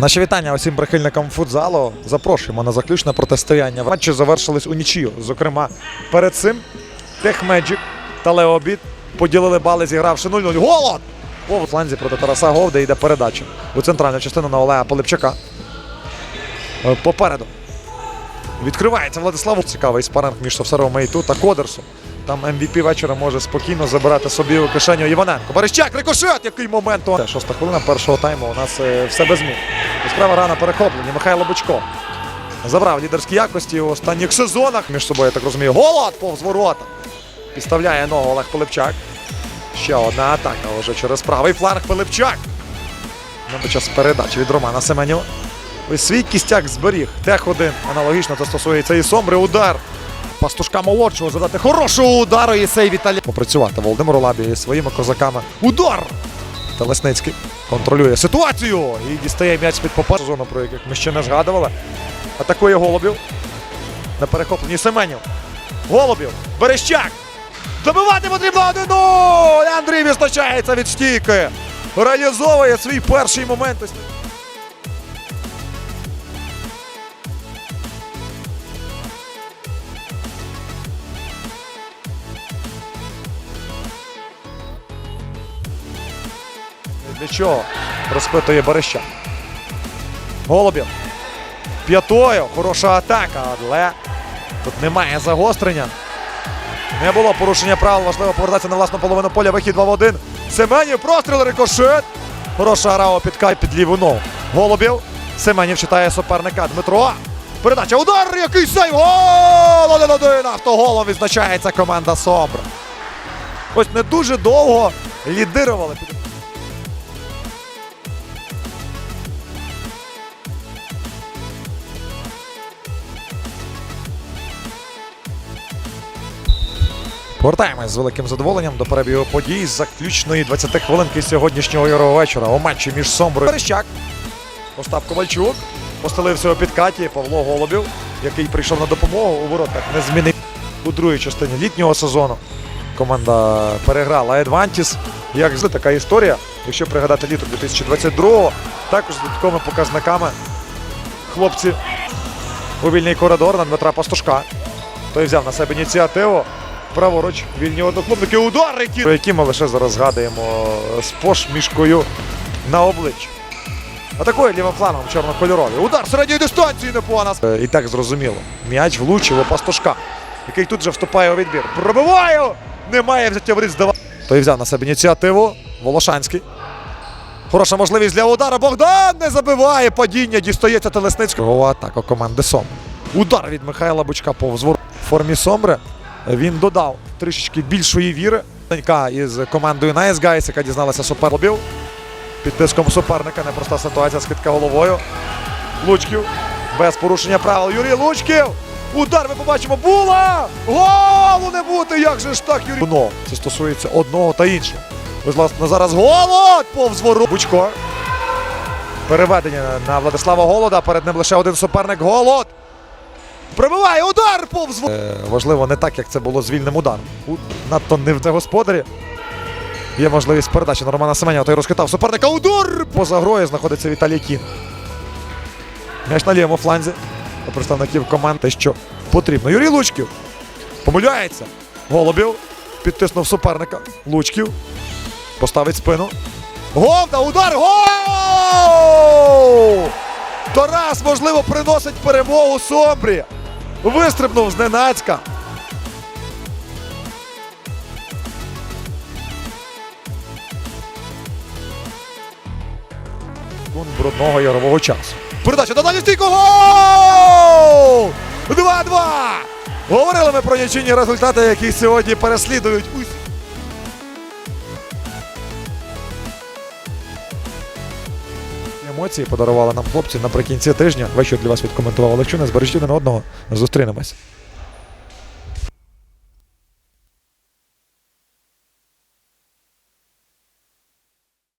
Наші вітання усім прихильникам футзалу. Запрошуємо на заключне протистояння. Матчі завершились у нічию. Зокрема, перед цим Техмеджик та Леобід поділили бали, зігравши 0-0. Голод! О, в фланзі проти Тараса Говде йде передача у центральну частину на Олега Полипчака. Е, Попереду. Відкривається Владислав. Цікавий спаринг між Совсаровим Мейту та Кодерсом. Там MVP вечора може спокійно забирати собі у кишеню Іваненко. Берещак, рикошет! Який момент! у- Шоста хвилина першого тайму. У нас е, все без змін. Справа рана перехоплення. Михайло Бучко. Забрав лідерські якості у останніх сезонах. Між собою, я так розумію, голод повз ворота. Підставляє ногу Олег Пилипчак. Ще одна атака вже через правий фланг Пилипчак. Ну, під час передачі від Романа Семенєва. Ось свій кістяк зберіг. Тех один. Аналогічно це стосується і Сомбри. Удар. Пастушка молодшого задати хорошого удару і сей Віталій. Попрацювати Володимир Лабі своїми козаками. Удар! Телесницький контролює ситуацію і дістає м'яч під попереду зону, про яких ми ще не згадували. Атакує Голубів. На перехопленні Семенів. Голубів. Берещак. Забивати потрібно 1-0! Андрій відзначається від стійки. Реалізовує свій перший момент. Для чого? Розпитує Берещак. Голубів. П'ятою. Хороша атака, але тут немає загострення. Не було порушення правил. Важливо повертатися на власну половину поля. Вихід 2 в 1. Семенів. Простріл рикошет. Хороша гра у підкай під ліву ногу. Голубів. Семенів читає суперника. Дмитро. Передача. Удар. Який сейв. Гол! 1-1. Автоголом відзначається команда Собра. Ось не дуже довго лідирували. Повертаємось з великим задоволенням до перебігу подій з заключної 20 хвилинки сьогоднішнього ігрового вечора у матчі між Сомброю. Перещак. Остап Ковальчук. Постелився у підкаті Павло Голубів, який прийшов на допомогу у воротах. Не змінив у другій частині літнього сезону. Команда переграла Едвантіс. Як завжди, така історія. Якщо пригадати літо 2022-го, також з додатковими показниками хлопці у вільний коридор на Дмитра Пастушка. Той взяв на себе ініціативу. Праворуч вільні одноклубники. Удар, які, про які ми лише зараз згадуємо з пошмішкою на обличчі. Атакує лівим флангом чорнокольоровий. Удар середньої дистанції непогано. Е, І так зрозуміло. М'яч влучив у пастушка, який тут же вступає у відбір. Пробиваю! Немає взяття в різ здавати. Той взяв на себе ініціативу. Волошанський. Хороша можливість для удару. Богдан не забиває. Падіння дістається Телесницького. Атака команди Сом. Удар від Михайла Бучка повз вор- в формі Сомбри. Він додав трішечки більшої віри. Із командою Guys, яка дізналася супербів. Під тиском суперника непроста ситуація, скидка головою. Лучків. Без порушення правил. Юрій Лучків. Удар ми побачимо. Була! Голу не бути! Як же ж так, Юрій? Ну, це стосується одного та іншого. Ось, власне, зараз голод повз ворот. Бучко. Переведення на Владислава Голода. Перед ним лише один суперник. Голод. Пробиває удар повз. Е, важливо не так, як це було з вільним ударом. Надто не в господарі. Є можливість передачі на Романа Семенява. Той розхитав суперника. Удар! Поза грою знаходиться Віталій Кін. М'яч на лівому фланзі. У представників команди, що потрібно. Юрій Лучків. Помиляється. Голубів. Підтиснув суперника. Лучків. Поставить спину. Говда! Удар! Гол! Тарас, можливо, приносить перемогу Сомбрі. Вистрибнув зненацька. Брудного ярового часу. Передача до стійку. Гол! 2-2! Говорили ми про нічийні результати, які сьогодні переслідують Емоції подарували нам хлопці наприкінці тижня. Вечір для вас відкоментував Олегчуна. Збережіть один одного. Зустрінемось.